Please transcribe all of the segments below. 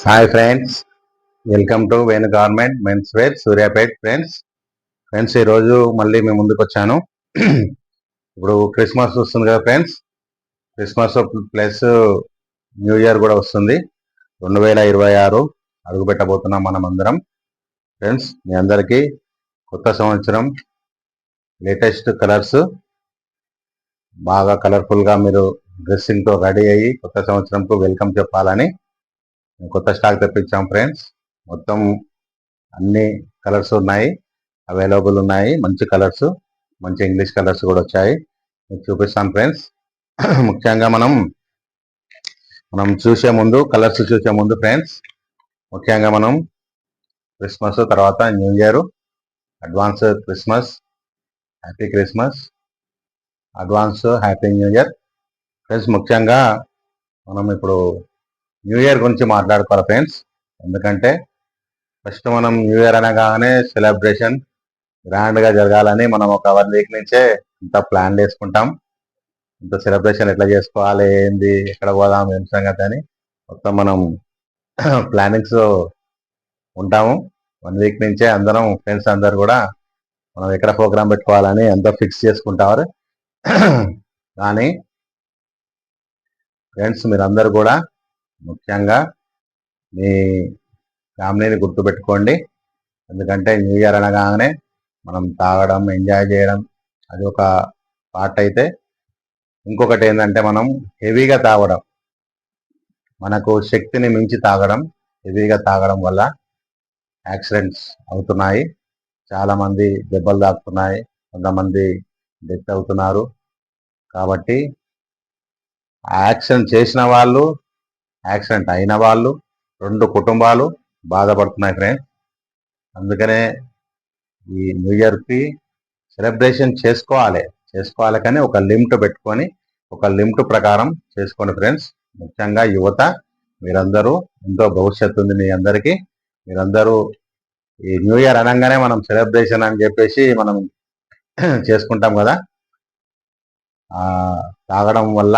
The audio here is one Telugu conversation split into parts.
Hi friends welcome to Venu government men's wear Suryapet friends friends ఈరోజు మళ్ళీ మేము ముందుకు వచ్చాను. ఇప్పుడు క్రిస్మస్ వస్తుంది కదా friends Christmas plus new year కూడా వస్తుంది. రెండు వేల ఇరవై ఆరు అడుగు పెట్టబోతున్నాం మనం అందరం ఫ్రెండ్స్ మీ అందరికీ కొత్త సంవత్సరం లేటెస్ట్ కలర్స్ బాగా కలర్ఫుల్గా మీరు డ్రెస్సింగ్తో రెడీ అయ్యి కొత్త సంవత్సరంకు వెల్కమ్ చెప్పాలని కొత్త స్టాక్ తెప్పించాం ఫ్రెండ్స్. మొత్తం అన్ని కలర్స్ ఉన్నాయి. అవైలబుల్ ఉన్నాయి. మంచి కలర్స్ మంచి ఇంగ్లీష్ కలర్స్ కూడా వచ్చాయి. మీకు చూపిస్తాను ఫ్రెండ్స్. ముఖ్యంగా మనం మనం చూసే ముందు కలర్స్ చూసే ముందు ఫ్రెండ్స్. ముఖ్యంగా మనం క్రిస్మస్ తర్వాత new year advance Christmas happy Christmas advance happy new year. Friends ముఖ్యంగా మనం ఇప్పుడు న్యూ ఇయర్ గురించి మాట్లాడుకోవాలి ఫ్రెండ్స్? ఎందుకంటే ఫస్ట్ మనం న్యూ ఇయర్ అనగానే సెలబ్రేషన్ గ్రాండ్గా జరగాలని మనం ఒక వన్ వీక్ నుంచే ఇంత ప్లాన్ చేసుకుంటాం. ఇంత సెలబ్రేషన్ ఎట్లా చేసుకోవాలి ఏంది ఎక్కడ పోదాం ఏం సంగతి అని మొత్తం మనం ప్లానింగ్స్ ఉంటాము. వన్ వీక్ నుంచే అందరం ఫ్రెండ్స్ అందరు కూడా మనం ఎక్కడ ప్రోగ్రామ్ పెట్టుకోవాలని ఎంతో ఫిక్స్ చేసుకుంటారు. కానీ ఫ్రెండ్స్ మీరందరూ కూడా ముఖ్యంగా మీ ఫ్యామిలీని గుర్తుపెట్టుకోండి. ఎందుకంటే న్యూ ఇయర్ అనగానే మనం తాగడం ఎంజాయ్ చేయడం అది ఒక పార్ట్ అయితే. ఇంకొకటి ఏంటంటే మనం హెవీగా తాగడం. మనకు శక్తిని మించి తాగడం హెవీగా తాగడం వల్ల యాక్సిడెంట్స్ అవుతున్నాయి. చాలామంది దెబ్బలు తాకుతున్నాయి కొంతమంది డెత్ అవుతున్నారు. కాబట్టి యాక్సిడెంట్ చేసిన వాళ్ళు యాక్సిడెంట్ అయిన వాళ్ళు రెండు కుటుంబాలు బాధపడుతున్నాయి ఫ్రెండ్స్ అందుకనే ఈ న్యూ ఇయర్కి సెలబ్రేషన్ చేసుకోవాలి. చేసుకోవాలి కానీ ఒక లిమిట్ పెట్టుకొని ఒక లిమిట్ ప్రకారం చేసుకోండి ఫ్రెండ్స్ ముఖ్యంగా యువత మీరందరూ ఎంతో భవిష్యత్తు ఉంది మీ అందరికీ. మీరందరూ ఈ న్యూ ఇయర్ అనగానే మనం సెలబ్రేషన్ అని చెప్పేసి మనం చేసుకుంటాం కదా. తాగడం వల్ల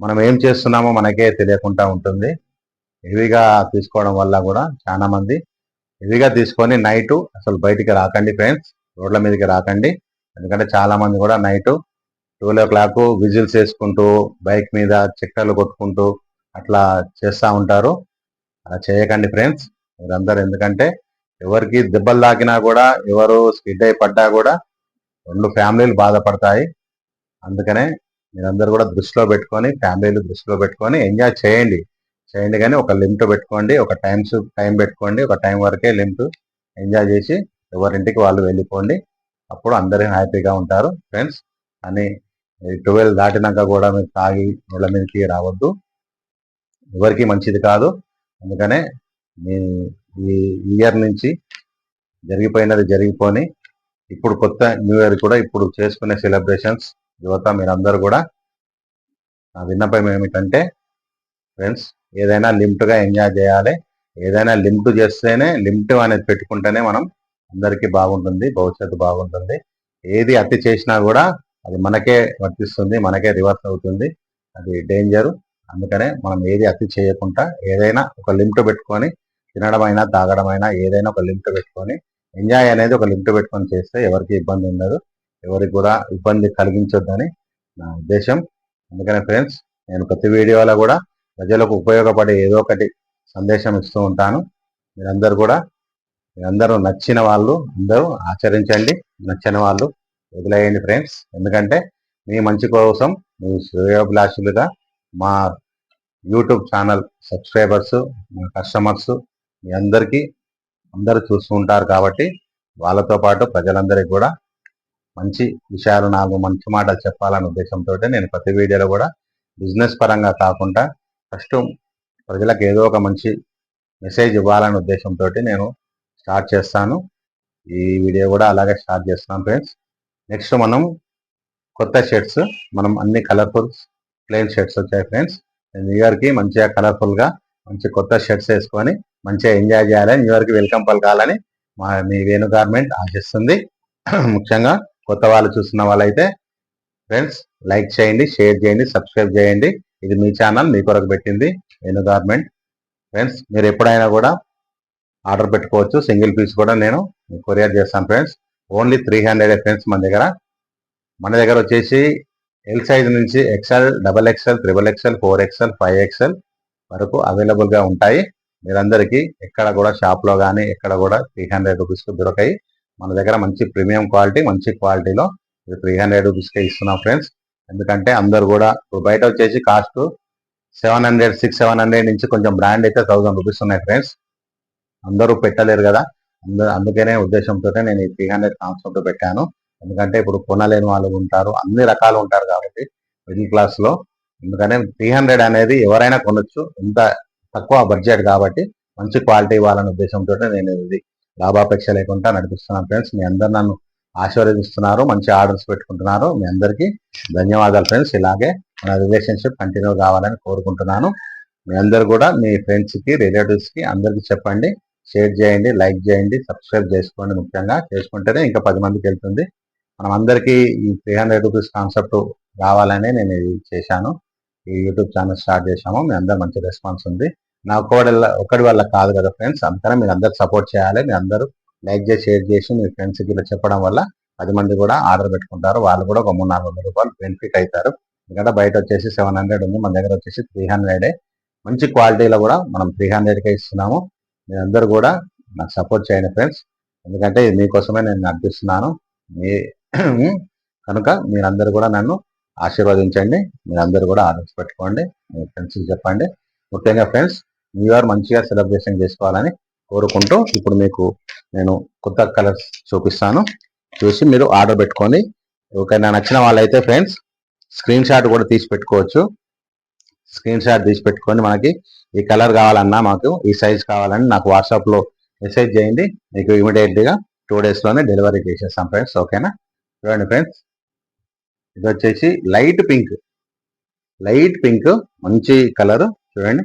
మనం ఏం చేస్తున్నామో మనకే తెలియకుండా ఉంటుంది. హెవీగా తీసుకోవడం వల్ల కూడా చాలా మంది హెవీగా తీసుకొని నైట్ అసలు బయటికి రాకండి ఫ్రెండ్స్ రోడ్ల మీదకి రాకండి. ఎందుకంటే చాలా మంది కూడా night twelve o'clock whistles వేసుకుంటూ బైక్ మీద చిక్కలు కొట్టుకుంటూ అట్లా చేస్తూ ఉంటారు. అలా చేయకండి ఫ్రెండ్స్ మీరందరూ. ఎందుకంటే ఎవరికి దెబ్బలు తాకినా కూడా ఎవరు స్కిడ్ అయి పడ్డా కూడా రెండు ఫ్యామిలీలు బాధపడతాయి. అందుకనే మీరందరూ కూడా దృష్టిలో పెట్టుకొని ఫ్యామిలీలు దృష్టిలో పెట్టుకొని ఎంజాయ్ చేయండి. చేయండి కానీ ఒక లిమిట్ పెట్టుకోండి. ఒక టైమ్స్ టైం పెట్టుకోండి. ఒక టైం వరకే లిమిట్ ఎంజాయ్ చేసి ఎవరింటికి వాళ్ళు వెళ్ళిపోండి. అప్పుడు అందరూ హ్యాపీగా ఉంటారు. ఫ్రెండ్స్ అని ట్వెల్వ్ దాటినాక కూడా మీరు తాగి నీళ్ళ మీదకి రావద్దు. ఎవరికి మంచిది కాదు. అందుకనే మీ ఈ ఇయర్ నుంచి జరిగిపోయినది జరిగిపోని ఇప్పుడు కొత్త న్యూ ఇయర్ కూడా ఇప్పుడు చేసుకునే సెలబ్రేషన్స్ యువత మీరందరూ కూడా నా విన్నపం ఏమిటంటే ఫ్రెండ్స్ ఏదైనా లిమిట్గా ఎంజాయ్ చేయాలి. ఏదైనా లిమిట్ చేస్తేనే లిమిట్ అనేది పెట్టుకుంటేనే మనం అందరికీ బాగుంటుంది భవిష్యత్తు బాగుంటుంది. ఏది అతి చేసినా కూడా అది మనకే వర్తిస్తుంది మనకే రివర్స్ అవుతుంది. అది డేంజర్ అందుకనే మనం ఏది అతి చేయకుండా ఏదైనా ఒక లిమిట్ పెట్టుకొని తినడమైనా తాగడమైనా ఏదైనా ఒక లిమిట్ పెట్టుకొని ఎంజాయ్ అనేది ఒక లిమిట్ పెట్టుకొని చేస్తే ఎవరికి ఇబ్బంది ఉండదు. ఎవరికి కూడా ఇబ్బంది కలిగించొద్దని నా ఉద్దేశం. అందుకనే ఫ్రెండ్స్ నేను ప్రతి వీడియోలో కూడా ప్రజలకు ఉపయోగపడే ఏదో ఒకటి సందేశం ఇస్తూ ఉంటాను. మీరందరూ కూడా మీరందరూ నచ్చిన వాళ్ళు అందరూ ఆచరించండి. నచ్చిన వాళ్ళు వదిలేయండి ఫ్రెండ్స్. ఎందుకంటే మీ మంచి కోసం మీ శ్రేయోభిలాషులుగా మా యూట్యూబ్ ఛానల్ సబ్స్క్రైబర్స్ మా కస్టమర్స్ మీ అందరికీ అందరూ చూస్తూ ఉంటారు కాబట్టి వాళ్ళతో పాటు ప్రజలందరికీ కూడా మంచి విషయాలు నాకు మంచి మాటలు చెప్పాలనే ఉద్దేశంతో నేను ప్రతి వీడియోలో కూడా బిజినెస్ పరంగా కాకుండా ఫస్ట్ ప్రజలకు ఏదో ఒక మంచి మెసేజ్ ఇవ్వాలనే ఉద్దేశంతో నేను స్టార్ట్ చేస్తాను. ఈ వీడియో కూడా అలాగే స్టార్ట్ చేస్తాను ఫ్రెండ్స్. నెక్స్ట్ మనం కొత్త షర్ట్స్ మనం అన్ని కలర్ఫుల్ ప్లెయిన్ షర్ట్స్ వచ్చాయి ఫ్రెండ్స్. న్యూ ఇయర్కి మంచిగా కలర్ఫుల్గా మంచి కొత్త షర్ట్స్ వేసుకొని మంచిగా ఎంజాయ్ చేయాలని న్యూ ఇయర్కి వెల్కమ్ పలకాలని మా మీ వేణు గార్మెంట్ ఆశిస్తుంది. ముఖ్యంగా కొత్త వాళ్ళు చూస్తున్న వాళ్ళైతే ఫ్రెండ్స్ లైక్ చేయండి షేర్ చేయండి సబ్స్క్రైబ్ చేయండి. ఇది మీ ఛానల్ మీ కొరకు పెట్టింది వేణు గార్మెంట్ ఫ్రెండ్స్ మీరు ఎప్పుడైనా కూడా ఆర్డర్ పెట్టుకోవచ్చు. సింగిల్ పీస్ కూడా నేను కొరియర్ చేస్తాను friends only three hundred friends మన దగ్గర. మన దగ్గర వచ్చేసి ఎల్ సైజ్ నుంచి XL double XL triple XL four XL five XL వరకు అవైలబుల్గా ఉంటాయి. మీరందరికీ ఎక్కడ కూడా షాప్లో కానీ ఎక్కడ కూడా త్రీ హండ్రెడ్ రూపీస్కి దొరకాయి మన దగ్గర మంచి ప్రీమియం క్వాలిటీ మంచి క్వాలిటీలో త్రీ హండ్రెడ్ రూపీస్కే ఇస్తున్నాం ఫ్రెండ్స్ ఎందుకంటే అందరు కూడా ఇప్పుడు బయట వచ్చేసి cost seven hundred six seven hundred నుంచి కొంచెం బ్రాండ్ అయితే థౌసండ్ రూపీస్ ఉన్నాయి ఫ్రెండ్స్ అందరూ పెట్టలేరు కదా. అందరూ అందుకనే ఉద్దేశంతో నేను ఈ త్రీ హండ్రెడ్ కాన్సెప్ట్ పెట్టాను. ఎందుకంటే ఇప్పుడు కొనలేని వాళ్ళు ఉంటారు అన్ని రకాలు ఉంటారు కాబట్టి మిడిల్ క్లాస్లో ఎందుకంటే త్రీ హండ్రెడ్ అనేది ఎవరైనా కొనొచ్చు. ఇంత తక్కువ బడ్జెట్ కాబట్టి మంచి క్వాలిటీ ఇవ్వాలనే ఉద్దేశంతో నేను ఇది లాభాపేక్ష లేకుండా నడిపిస్తున్నాను ఫ్రెండ్స్. మీ అందరు నన్ను ఆశీర్వదిస్తున్నారు మంచి ఆర్డర్స్ పెట్టుకుంటున్నారు. మీ అందరికీ ధన్యవాదాలు ఫ్రెండ్స్. ఇలాగే మన రిలేషన్షిప్ కంటిన్యూ కావాలని కోరుకుంటున్నాను. మీ అందరు కూడా మీ ఫ్రెండ్స్కి రిలేటివ్స్కి అందరికీ చెప్పండి షేర్ చేయండి లైక్ చేయండి సబ్స్క్రైబ్ చేసుకోండి ముఖ్యంగా. చేసుకుంటేనే ఇంకా పది మందికి వెళ్తుంది. మనం అందరికీ ఈ త్రీ హండ్రెడ్ రూపీస్ కాన్సెప్ట్ రావాలని నేను ఇది చేశాను. ఈ యూట్యూబ్ ఛానల్ స్టార్ట్ చేశాము. మీ అందరు మంచి రెస్పాన్స్ ఉంది. నా ఒక్కడి ఒక్కడి వల్ల కాదు కదా ఫ్రెండ్స్ అందుకనే మీరు అందరు సపోర్ట్ చేయాలి. మీ అందరూ లైక్ చేసి షేర్ చేసి మీ ఫ్రెండ్స్కి ఇలా చెప్పడం వల్ల పది మంది కూడా ఆర్డర్ పెట్టుకుంటారు. వాళ్ళు కూడా ఒక మూడు నాలుగు వందల రూపాయలు బెనిఫిట్ అవుతారు ఎందుకంటే బయట వచ్చేసి సెవెన్ హండ్రెడ్ ఉంది. మన దగ్గర వచ్చేసి త్రీ హండ్రెడే మంచి క్వాలిటీలో కూడా మనం త్రీ హండ్రెడ్కే ఇస్తున్నాము. మీరందరూ కూడా నాకు సపోర్ట్ చేయండి ఫ్రెండ్స్ ఎందుకంటే ఇది మీకోసమే నేను నడిపిస్తున్నాను. మీ కనుక మీరందరూ కూడా నన్ను ఆశీర్వదించండి. మీరందరూ కూడా ఆర్డర్స్ పెట్టుకోండి. మీ ఫ్రెండ్స్కి చెప్పండి. ముఖ్యంగా ఫ్రెండ్స్ న్యూ ఇయర్ మంచిగా సెలబ్రేషన్ చేసుకోవాలని కోరుకుంటూ ఇప్పుడు మీకు నేను కొత్త కలర్స్ చూపిస్తాను. చూసి మీరు ఆర్డర్ పెట్టుకొని ఎవరికైనా నచ్చిన వాళ్ళైతే ఫ్రెండ్స్ స్క్రీన్ షాట్ కూడా తీసి పెట్టుకోవచ్చు. స్క్రీన్ షాట్ తీసి పెట్టుకొని మనకి ఈ కలర్ కావాలన్నా మాకు ఈ సైజ్ కావాలని నాకు వాట్సాప్లో మెసేజ్ చేయండి. మీకు ఇమీడియట్గా టూ డేస్లోనే డెలివరీ చేసేస్తాం ఫ్రెండ్స్ ఓకేనా చూడండి ఫ్రెండ్స్ ఇది వచ్చేసి లైట్ పింక్ లైట్ పింక్ మంచి కలర్ చూడండి.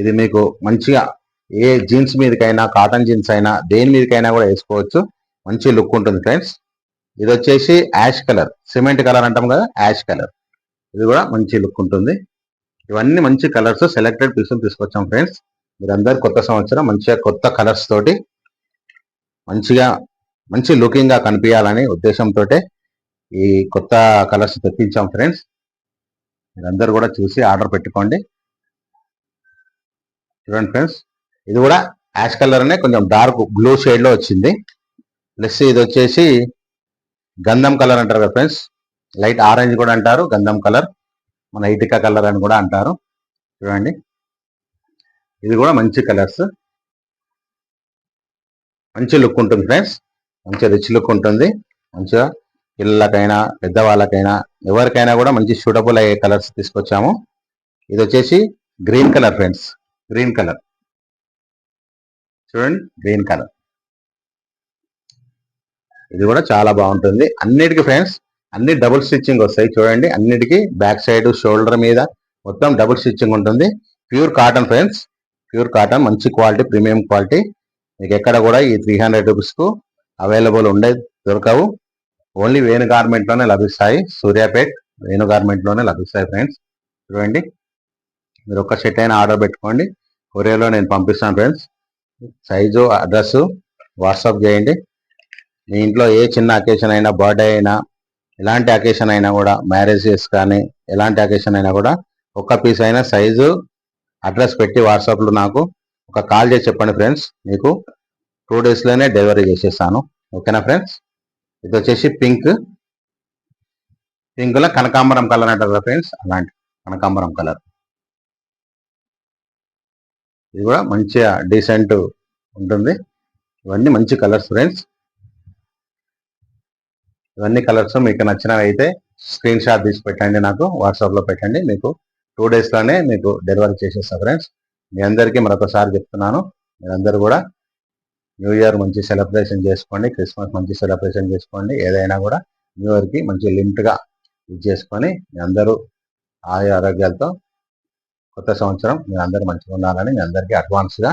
ఇది మీకు మంచిగా ఏ జీన్స్ మీదకైనా కాటన్ జీన్స్ అయినా దేని మీదకైనా కూడా వేసుకోవచ్చు. మంచి లుక్ ఉంటుంది ఫ్రెండ్స్. ఇది వచ్చేసి యాష్ కలర్. సిమెంట్ కలర్ అంటాం కదా యాష్ కలర్. ఇది కూడా మంచి లుక్ ఉంటుంది. ఇవన్నీ మంచి కలర్స్ సెలెక్టెడ్ పీసులు తీసుకొచ్చాం ఫ్రెండ్స్. మీరందరు కొత్త సంవత్సరం మంచిగా కొత్త కలర్స్ తోటి మంచిగా మంచి లుకింగ్గా కనిపించాలని ఉద్దేశంతో ఈ కొత్త కలర్స్ తెప్పించాం ఫ్రెండ్స్. మీరందరూ కూడా చూసి ఆర్డర్ పెట్టుకోండి. చూడండి ఫ్రెండ్స్ ఇది కూడా యాష్ కలర్ అనే కొంచెం డార్క్ బ్లూ షేడ్లో వచ్చింది. ప్లస్ ఇది వచ్చేసి గంధం కలర్ అంటారు కదా ఫ్రెండ్స్ లైట్ ఆరెంజ్ కూడా అంటారు గంధం కలర్. మన ఇటుక కలర్ అని కూడా అంటారు. చూడండి. ఇది కూడా మంచి కలర్స్ మంచి లుక్ ఉంటుంది ఫ్రెండ్స్ మంచి రిచ్ లుక్ ఉంటుంది. మంచిగా పిల్లలకైనా పెద్దవాళ్ళకైనా ఎవరికైనా కూడా మంచి సూటబుల్ అయ్యే కలర్స్ తీసుకొచ్చాము. ఇది వచ్చేసి green colour friends green colour చూడండి గ్రీన్ కలర్ ఇది కూడా చాలా బాగుంటుంది. అన్నిటికీ ఫ్రెండ్స్ అన్ని డబుల్ స్టిచ్చింగ్ వస్తాయి చూడండి. అన్నిటికీ బ్యాక్ సైడ్ షోల్డర్ మీద మొత్తం డబుల్ స్టిచ్చింగ్ ఉంటుంది. Pure cotton friends pure cotton మంచి క్వాలిటీ ప్రీమియం క్వాలిటీ మీకు ఎక్కడ కూడా ఈ త్రీ హండ్రెడ్ రూపీస్కు అవైలబుల్ ఉండే దొరకవు. ఓన్లీ వేణు గార్మెంట్లోనే లభిస్తాయి. సూర్యాపేట్ వేణు గార్మెంట్లోనే లభిస్తాయి ఫ్రెండ్స్ చూడండి. మీరు ఒక్క సెట్ అయినా ఆర్డర్ పెట్టుకోండి. కొరియర్లో నేను పంపిస్తాను ఫ్రెండ్స్. సైజు అడ్రస్ వాట్సాప్ చేయండి. మీ ఇంట్లో ఏ చిన్న అకేషన్ అయినా బర్త్డే అయినా ఎలాంటి అకేషన్ అయినా కూడా మ్యారేజెస్ కానీ ఎలాంటి అకేషన్ అయినా కూడా ఒక్క పీస్ అయినా సైజు అడ్రస్ పెట్టి వాట్సాప్లో నాకు ఒక కాల్ చేసి చెప్పండి ఫ్రెండ్స్. మీకు టూ డేస్లోనే డెలివరీ చేసేస్తాను. ఓకేనా ఫ్రెండ్స్? ఇది వచ్చేసి పింక్. పింక్లో కనకాంబరం కలర్ అంటారు ఫ్రెండ్స్? అలాంటి కనకాంబరం కలర్. ఇది కూడా మంచిగా డీసెంట్ ఉంటుంది. ఇవన్నీ మంచి కలర్స్ ఫ్రెండ్స్ ఇవన్నీ కలర్స్ మీకు నచ్చినవి అయితే స్క్రీన్ షాట్ తీసి పెట్టండి నాకు వాట్సాప్లో పెట్టండి. మీకు టూ డేస్లోనే మీకు డెలివరీ చేసేస్తా ఫ్రెండ్స్ మీ అందరికీ మరొకసారి చెప్తున్నాను. మీరందరూ కూడా న్యూ ఇయర్ మంచి సెలబ్రేషన్ చేసుకోండి. క్రిస్మస్ మంచి సెలబ్రేషన్ చేసుకోండి. ఏదైనా కూడా న్యూ ఇయర్కి మంచి లిమిట్గా ఇది చేసుకొని మీ అందరూ ఆయు ఆరోగ్యాలతో కొత్త సంవత్సరం మీ అందరూ మంచిగా ఉండాలని మీ అందరికీ అడ్వాన్స్గా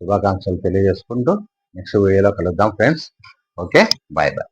శుభాకాంక్షలు తెలియజేసుకుంటూ నెక్స్ట్ వీడియోలో కలుద్దాం ఫ్రెండ్స్ ఓకే బాయ్ బాయ్